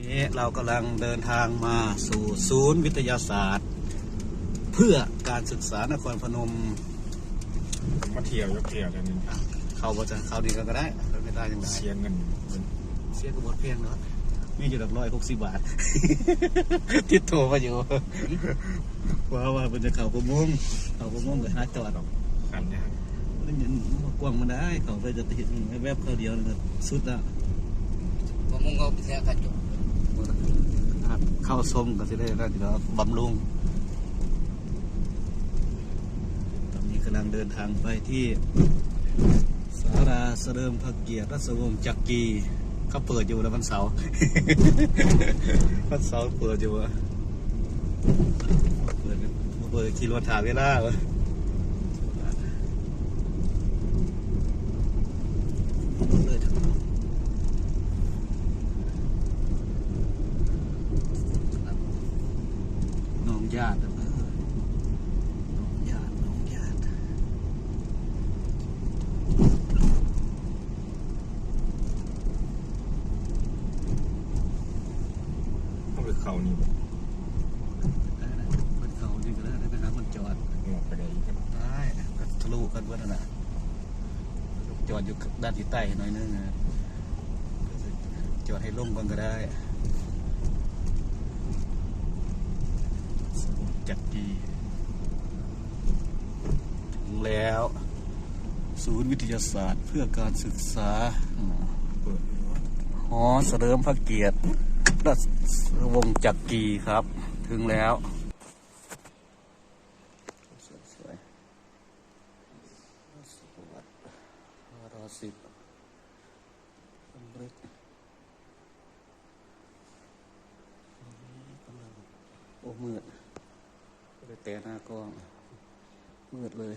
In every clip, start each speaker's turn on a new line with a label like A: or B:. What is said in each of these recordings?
A: นี้เรากำลังเดินทางมาสู่ศูนย์วิทยาศาสตร์ เพื่อการศึกษานครพนม
B: มาเที่ยวยกเที่ยวกันนี่
A: เขาบอกจะเขาดีกันก็ได้ไม่ได้ยังไง
B: เสียเงิน
A: เสียกระบดเพียงเนาะมีอยู่หลักร้อยหกสิบบาทที่โทรมาอยู่ว่าว่าเป็นจะเขาประมงเขาประมงกับหาจอด
B: ขันเนี่ย
A: มันยังกว้างมันได้เขาไปจะติดแวบเขาเดียวเลยสุดละ
C: มะม่วงเอาไปแช่กระจก
A: เข้าส้มก็จะได้แล้วทีเดียวบำรุง ตอนนี้กำลังเดินทางไปที่ สาราเสริมพระเกียรติรัศวงศ์จักรีเขาเปิดอยู่แล้ววันเสาร์วันเสาร์เปิดอยู่อะเปิดเปิดขี่รถถ่ายเวลาวะเลยทั้งนั้นน้องญาติอะเออน้องญาติน้องญาติ
B: ต้องไป เขานี่
A: ได้นะมันเขาจริงก็ได้นะครับมันจอด
B: งอกไปได้อีก
A: ได้ก็ทะลุกันเพื่อนนน่ะจอดอยู่ด้านที่ใต้หน่อยนึงนะจอดให้ลงก่อนก็ได้สมุทรจักรีถึงแล้ว ศูนย์วิทยาศาสตร์เพื่อการศึกษาอืม
B: เปิด
A: หอเสริมพระเกียรติ ราชวงศ์จักรีครับ ถึงแล้วสวยๆสวัสดิ์รอสิบสำเร็จโอ้มืดเลยแต่หน้ากล้องมืดเลย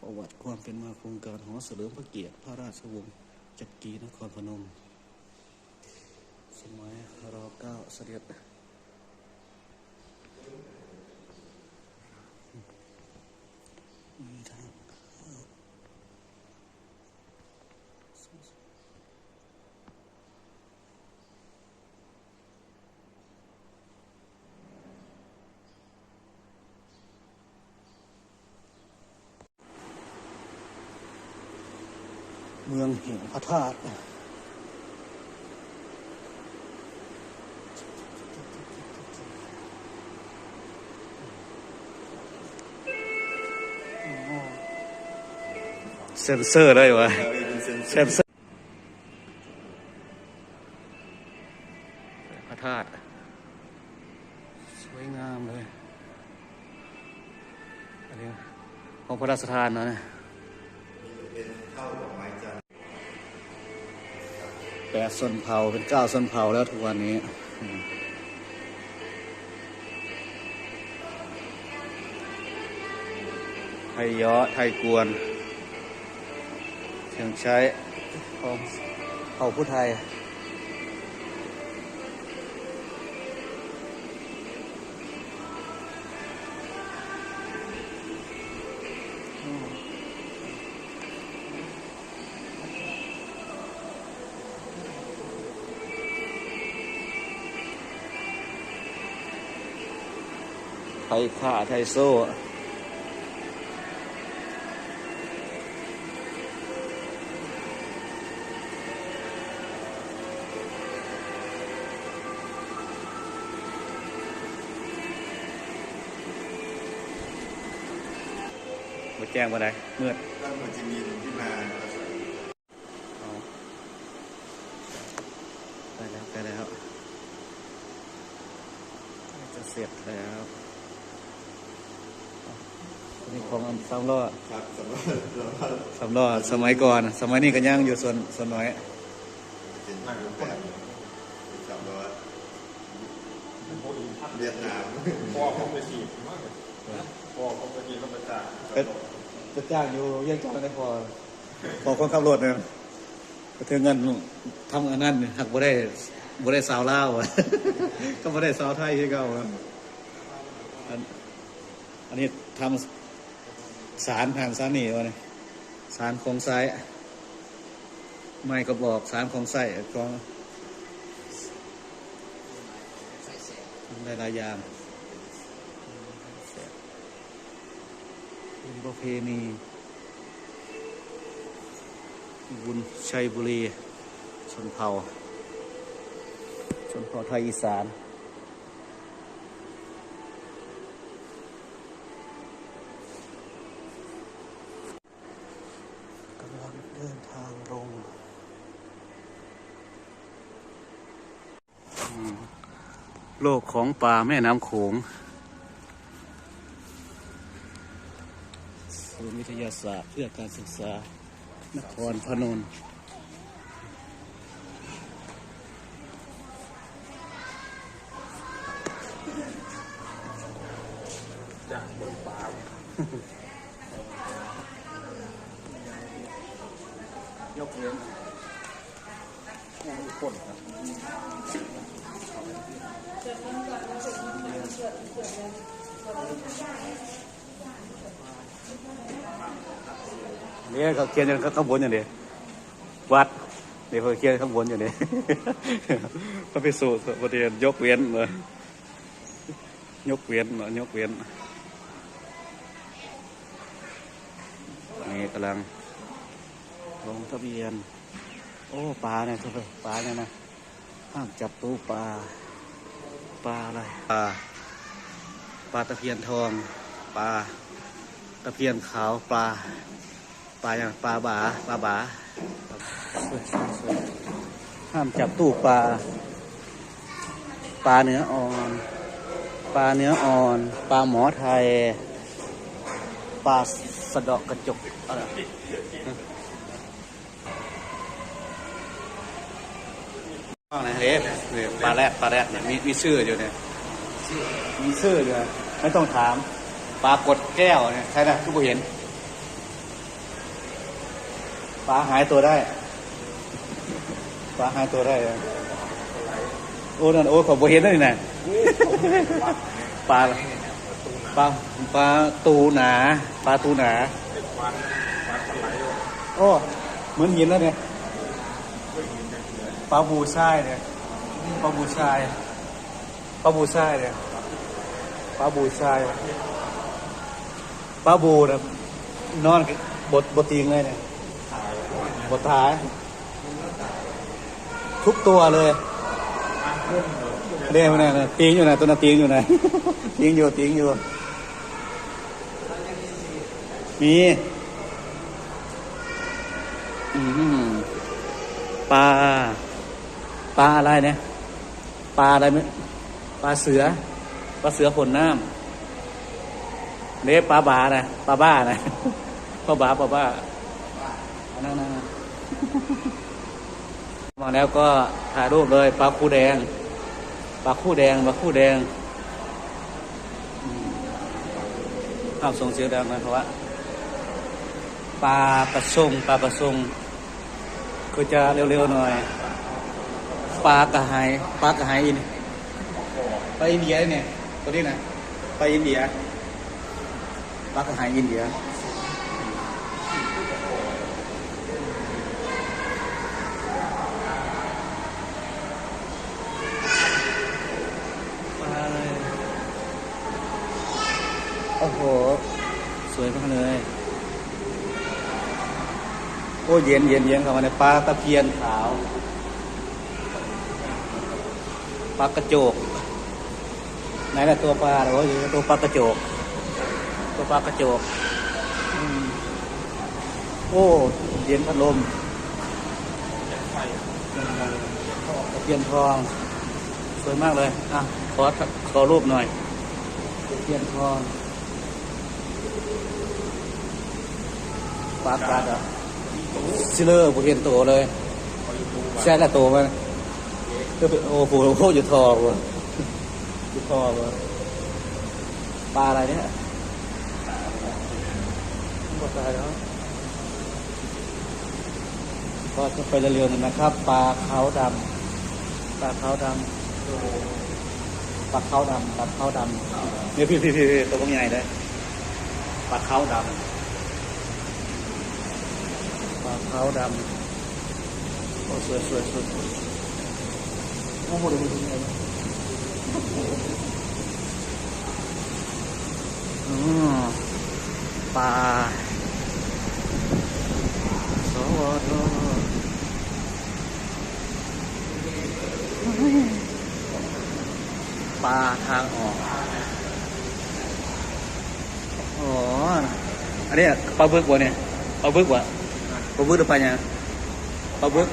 A: ประวัติความเป็นมาโครงการหอเสริมพระเกียรติพระราชวงศ์ จักรีนครพนม สมัยรอเก้าเสด็จ เมืองแห่งพระธาตุเซนเซอร์ได้วะเซนเซอร์พระธาตุสวยงามเลยอันนี้ของพระราชทานเนาะ แปดส่วนเผาเป็นเก้าส่วนเผาแล้วทุกวันนี้อืมไทยย้อไทยกวนเชียงใช้ของเผ่าผู้ไทย ไทยข่าไทยโซ่มาแจ้งมาได้เมื่อ
B: ตั้งมันจะมีที่มา
A: เอาไปแล้วไปแล้วใกล้จะเสร็จแล้วอั นนี่ของอันสามล้อ
B: ครับสำหรับ
A: สามล้อสมัยก่อนสมัยนี้ก็ย่างอยู่ส่วนส่วนน้อย
B: เป็นนั่งแปดสามร้อยเวียดนาม
D: พ่อผมไปฉีดมากเลยพ่อผมไปฉีดก็ไปจ่าย
A: เป็นจะจ้างอยู่เยังจ้างได้พอพอคนขับรถเนี่ยก็ถึงเงินทำอันนั้นหักบ่ได้บ่ได้สาวลาวอะก็บ่ได้สาวไทยที่เก่าอะอันอันนี้ทำ สารผ่านสารนี่วะเนี่ยสารโครงซ้ไม้กระบอกสารของใส่ก็ได้หลายอย่างเป็นประเพณีบุญชัยบุรี ชนเผ่า ชนเผ่าไทยอีสาน กำลังเดินทางลงอืม โลกของป่าแม่น้ำโขงศูนย์วิทยาศาสตร์เพื่อการศึกษานครพนม
D: จากบนป่า
A: ยกเว้นผู้คนครับ เนี่ยเขาเขียนอยู่ข้างบนอย่างนี้วัดเดี๋ยเขาเขียนข้างบนอย่างนี้พระภิกษุประเดียวยกเว้นเลยยกเว้นเนยกเว้นนี่กำลังลงทะเบียน โอ้ปลาเนี่ยทุกปลาเนี่ยนะห้ามจับตู้ปลา ปลาอะไรปลาปลาตะเพียนทองปลาตะเพียนขาวปลา ปลาอย่างปลาบาปลาบาสวยสวยห้ามจับตู้ปลา ปลาเนื้ออ่อน ปลาเนื้ออ่อน ปลาหมอไทย ปลาสะเดาะกระจกอะไร ว่าไงเอ๊ะเนี่ยปลาแรดปลาแรดเนี่ยมีมีชื่ออยู่เนี่ยมีชื่ออยู่นะไม่ต้องถามปลากดแก้วเนี่ยใช่นะทุกคนเห็นปลาหายตัวได้ปลาหายตัวได้อะโอ้นั่นโอ้ขอบเห็นนั่นนี่นะปลาปลาปลาตูหนาปลาตูหนา
D: วันวันปลาไหล
A: โอ้เหมือนหินแล้วเนี่ย ปลาบูชายเนี่ยปลาบูชายปลาบูชายเนี่ยปลาบูชายปลาบูนะนอนบดบดติงเลยเนี่ยบดท้าย ทุกตัวเลยเรียกมันนะติงอยู่นะตัวน่ะติงอยู่นะติงอยู่ติงอยู่ มีอืมปลา ปลาอะไรเนี่ยปลาอะไรไหมปลาเสือปลาเสือผลน้ำเนี่ยปลาบานะปลาบ้านะปลาบาปลาบ้าอันนั่นนะมาแล้วก็ถ่ายรูปเลยปลาคู่แดงปลาคู่แดงปลาคู่แดงอืมห้ามส่งเสียงดังนะเพราะว่าปลาปลาส้มปลาปลาส้มก็จะเร็วๆหน่อย ปลากระหายปลากระหายอินไปอินเดียเนี่ยตัวนี้นะไปอินเดียปลากระหายอินเดียโอ้โห สวยมากเลย โอ้เย็นเย็นเย็นเข้ามาในปลาตะเพียนขาว ปลากระโจกไหนล่ะตัวปลาโอ้ยตัวปลากระโจก ตัวปลากระโจกโอ้เย็นพัดลมเพียนทอง สวยมากเลย อะ ขอขอรูปหน่อยเพียนทองปลากระดอะซิเลอร์ผมเห็นโตเลย ใช่ละโตมัน ก็เป็นโอ้โหโคตรอยู่ทอว่ะอยู่ทอว่ะปลาอะไรเนี่ยหมดตายแล้วก็จะไปเร็วๆหน่อยนะครับ ปลาเขาวดำปลาเขาวดำปลาเขาวดำปลาเขาวดำเนี่ยพี่พี่พี่ตัวพวกใหญ่เลยปลาเขาวดำปลาขาวดำโอ้สวยสวยสวย โอ้โหดูดูดูอืมปลาสวทปลาทางออกอ๋ออันนี้ปลาบึกวะเนี่ยปลาบึกวะปลาบึกหรือปลาเนี่ยปลาบึก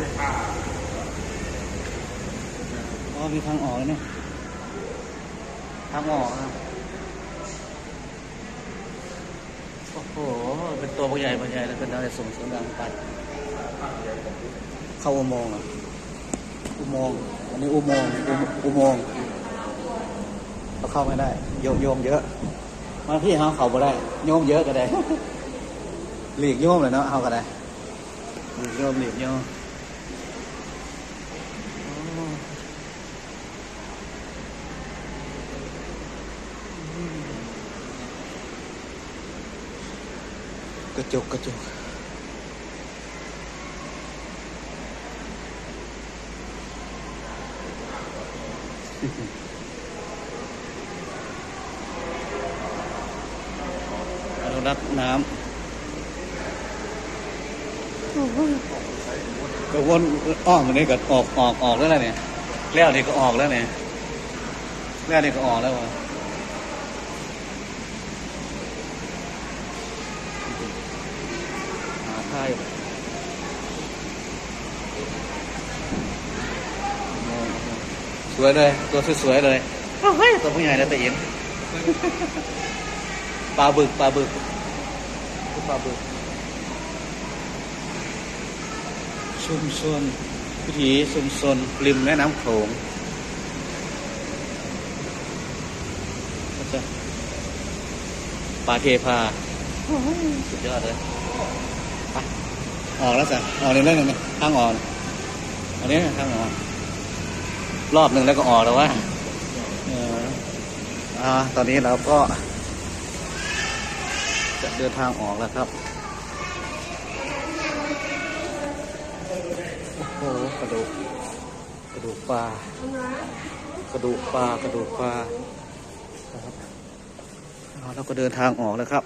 A: อ๋อมีทางออกเนี่ยทางออกนะโอ้โห เป็นตัวใหญ่ใหญ่แล้วเป็นอะไรส่งเสียงดังไป เข้าอุโมงค์เหรออุโมงค์อันนี้อุโมงค์อุอุโมงค์เราเข้าไม่ได้ โยมโยมเยอะมาพี่เขาเขาบ่ได้ โยมเยอะก็ได้ หลีกโยมเลยเนาะเขาก็ได้หลีกโยมหลีกโยม กระจกกระจกอนุรักษ์น้ำก็วนอ้อมอันนี้ก็ออกออกออกแล้วนะเนี่ยแล้วนี่ก็ออกแล้วเนี่ยแล้วนี่ก็ออกแล้ววะาท่ายสวยเลย ตัวสวยๆเลยเฮ้ยตัวผู้ใหญ่แล้วแต่เอ็นปลาบึกปลาบึกปลาบึกชุมชนวิถีชุมชนริมแม่น้ำโขงก็จะปลาเทพาสุดยอดเลย ไปออกแล้วจ้ะออกเรื่องหนึงทางออกอันนี้ทางออกรอบหนึ่งแล้วก็ออกแล้วว่าอ่าตอนนี้เราก็ จะเดินทางออกแล้วครับโอ้โหกระดูกกระดูกปลากระดูกปลากระดูกปลาครับเราก็เดินทางออกแล้วครับ